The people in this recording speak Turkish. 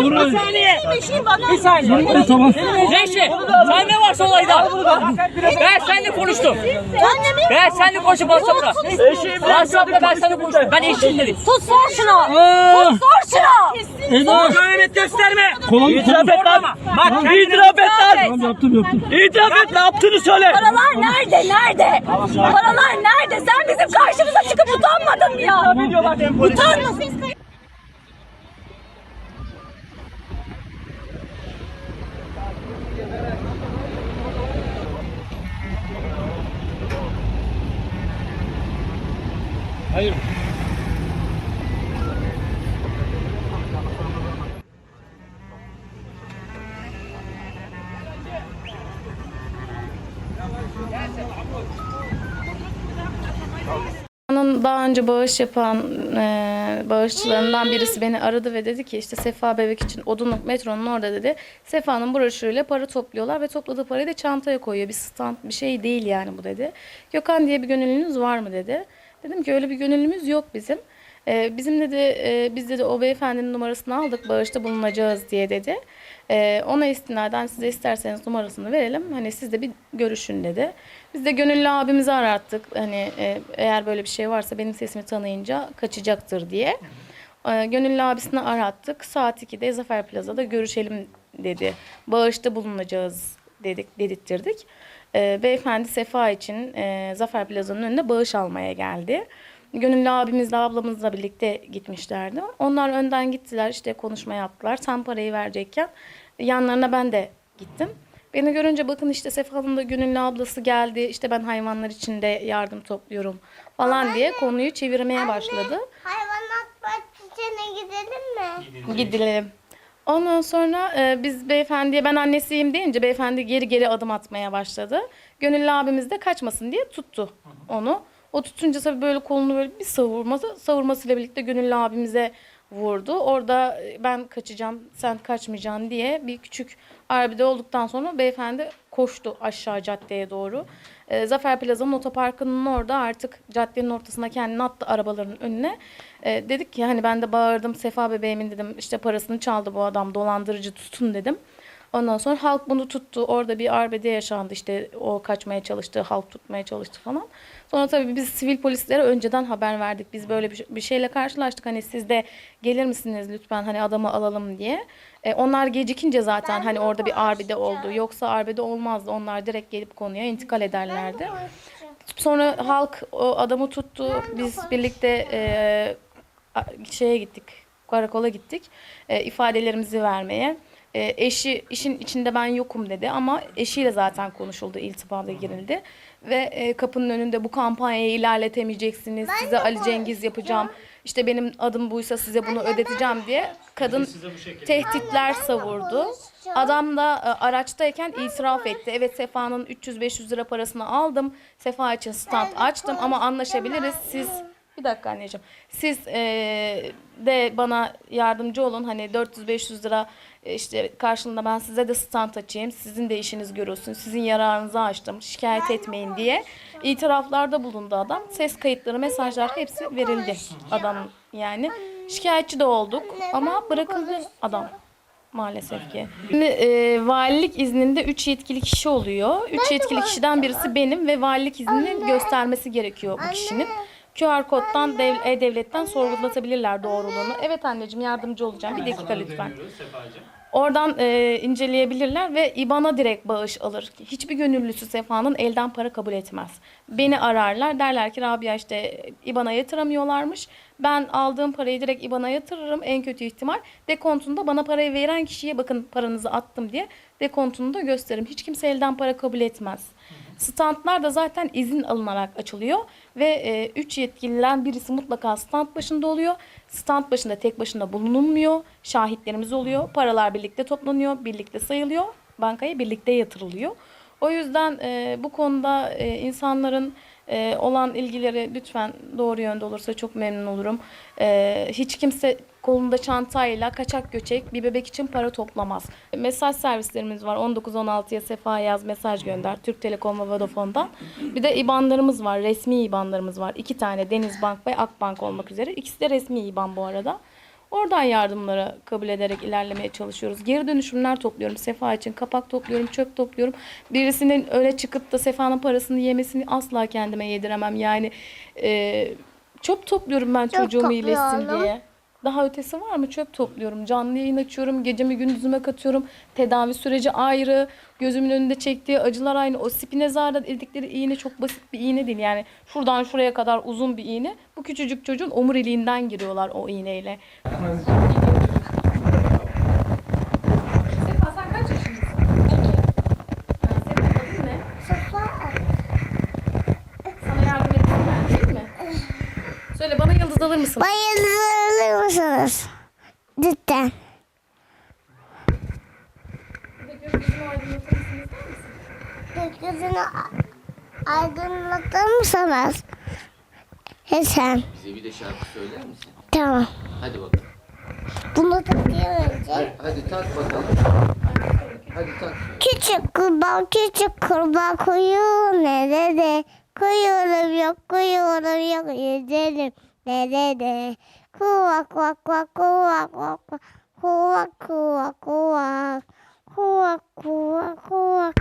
Bir saniye. Bir saniye. Tamam. Reşi sen ne varsa olayda. Ben seninle konuştum. Ben seninle konuştum WhatsApp'ta. WhatsApp'ta ben seninle konuştum. Ben eşim dedim. Tut sor şunu. Ee? Tut sor şunu. Eda. Göremet gösterme. Kolum İtiraf et lan. Bak itiraf et lan. yaptım yaptım. İtiraf et ne yaptığını söyle. Paralar nerede? Nerede? Paralar nerede? Sen bizim karşımıza çıkıp utanmadın mı ya? Utanmadın. Daha önce bağış yapan e, bağışçılarından birisi beni aradı ve dedi ki işte Sefa Bebek için Odunluk metronun orada dedi. Sefa'nın broşürüyle para topluyorlar ve topladığı parayı da çantaya koyuyor. Bir stand bir şey değil yani bu dedi. Gökhan diye bir gönüllünüz var mı dedi. Dedim ki öyle bir gönüllümüz yok bizim. E, bizim dedi e, biz dedi o beyefendinin numarasını aldık bağışta bulunacağız diye dedi. E, ona istinaden size isterseniz numarasını verelim. Hani siz de bir görüşün dedi. Biz de gönüllü abimizi arattık. Hani e, eğer böyle bir şey varsa benim sesimi tanıyınca kaçacaktır diye. E, gönüllü abisini arattık. Saat 2'de Zafer Plaza'da görüşelim dedi. Bağışta bulunacağız dedik, dedirttirdik. E, beyefendi Sefa için e, Zafer Plaza'nın önünde bağış almaya geldi. Gönüllü abimizle ablamızla birlikte gitmişlerdi. Onlar önden gittiler işte konuşma yaptılar. Tam parayı verecekken yanlarına ben de gittim. Beni görünce bakın işte Sefa'nın da gönüllü ablası geldi. İşte ben hayvanlar için de yardım topluyorum falan diye konuyu çevirmeye başladı. Hayvanat bahçesine gidelim mi? Gidelim. Ondan sonra e, biz beyefendiye ben annesiyim deyince beyefendi geri geri adım atmaya başladı. Gönüllü abimiz de kaçmasın diye tuttu onu. O tutunca tabii böyle kolunu böyle bir savurması, savurmasıyla birlikte gönüllü abimize vurdu. Orada e, ben kaçacağım, sen kaçmayacaksın diye bir küçük arbide olduktan sonra beyefendi koştu aşağı caddeye doğru. E, Zafer Plaza'nın otoparkının orada artık caddenin ortasına kendini attı arabaların önüne. E, dedik ki hani ben de bağırdım Sefa bebeğimin dedim işte parasını çaldı bu adam dolandırıcı tutun dedim. Ondan sonra halk bunu tuttu. Orada bir arbede yaşandı. İşte o kaçmaya çalıştı, halk tutmaya çalıştı falan. Sonra tabii biz sivil polislere önceden haber verdik. Biz böyle bir, bir şeyle karşılaştık. Hani siz de gelir misiniz lütfen hani adamı alalım diye. E, onlar gecikince zaten hani orada bir arbede oldu. Yoksa arbede olmazdı. Onlar direkt gelip konuya intikal ederlerdi. Sonra halk o adamı tuttu. Biz birlikte e, şeye gittik. Karakola gittik. E, ifadelerimizi vermeye. E, eşi işin içinde ben yokum dedi ama eşiyle zaten konuşuldu, iltibata girildi. Ve e, kapının önünde bu kampanyayı ilerletemeyeceksiniz. Size Ali Cengiz yapacağım. İşte benim adım buysa size bunu ödeteceğim diye kadın tehditler savurdu. Adam da e, araçtayken itiraf etti. Evet Sefa'nın 300-500 lira parasını aldım. Sefa için stand açtım ama anlaşabiliriz. Siz bir dakika anneciğim. Siz e, de bana yardımcı olun. Hani 400-500 lira e, işte karşılığında ben size de stand açayım. Sizin de işiniz görülsün. Sizin yararınızı açtım. Şikayet etmeyin diye. İtiraflarda bulundu adam. Ses kayıtları, mesajlar hepsi verildi adam yani. Şikayetçi de olduk ama bırakıldı adam maalesef ki. Şimdi e, valilik izninde 3 yetkili kişi oluyor. 3 yetkili kişiden birisi benim ve valilik iznini göstermesi gerekiyor bu kişinin. QR koddan dev, e-devletten sorgulatabilirler doğruluğunu. Evet anneciğim yardımcı olacağım. Bir dakika lütfen. Oradan e, inceleyebilirler ve IBAN'a direkt bağış alır. Hiçbir gönüllüsü Sefa'nın elden para kabul etmez. Beni ararlar derler ki Rabia işte IBAN'a yatıramıyorlarmış. Ben aldığım parayı direkt IBAN'a yatırırım en kötü ihtimal. Dekontunda bana parayı veren kişiye bakın paranızı attım diye dekontunu da gösteririm. Hiç kimse elden para kabul etmez. Standlar da zaten izin alınarak açılıyor ve 3 yetkiliden birisi mutlaka stand başında oluyor. Stand başında tek başına bulunulmuyor. Şahitlerimiz oluyor. Paralar birlikte toplanıyor, birlikte sayılıyor. Bankaya birlikte yatırılıyor. O yüzden e, bu konuda e, insanların e, olan ilgileri lütfen doğru yönde olursa çok memnun olurum. E, hiç kimse kolunda çantayla kaçak göçek bir bebek için para toplamaz. Mesaj servislerimiz var. 1916'ya Sefa yaz mesaj gönder. Türk Telekom ve Vodafone'dan. Bir de IBAN'larımız var. Resmi IBAN'larımız var. İki tane Denizbank ve Akbank olmak üzere. İkisi de resmi IBAN bu arada. Oradan yardımları kabul ederek ilerlemeye çalışıyoruz. Geri dönüşümler topluyorum. Sefa için kapak topluyorum, çöp topluyorum. Birisinin öyle çıkıp da Sefa'nın parasını yemesini asla kendime yediremem. Yani e, çöp topluyorum ben Çöp çocuğum iyileşsin diye. Daha ötesi var mı? Çöp topluyorum. Canlı yayın açıyorum. Gecemi gündüzüme katıyorum. Tedavi süreci ayrı. Gözümün önünde çektiği acılar aynı. O spinezarda dedikleri iğne çok basit bir iğne değil. Yani şuradan şuraya kadar uzun bir iğne. Bu küçücük çocuğun omuriliğinden giriyorlar o iğneyle. Sefa sen kaç yaşındasın? Senin adın ne? Sana yardım ettim ben değil mi? Söyle bana yıldız alır mısın? Bayılır mısınız? Cidden. Gökyüzünü aydınlatır mısınız? He sen. Bize bir de şarkı söyler misin? Tamam. Hadi bakalım. Bunu takayım önce. Hadi tak bakalım. Hadi tak. Küçük kurbağa küçük kurbağa kuyu nerede? Kuyuyorum yok kuyuyorum yok yüzerim nerede? Cua, cua, cua, cua, cua, cua. Cua, cua, cua. Cua, cua, cua.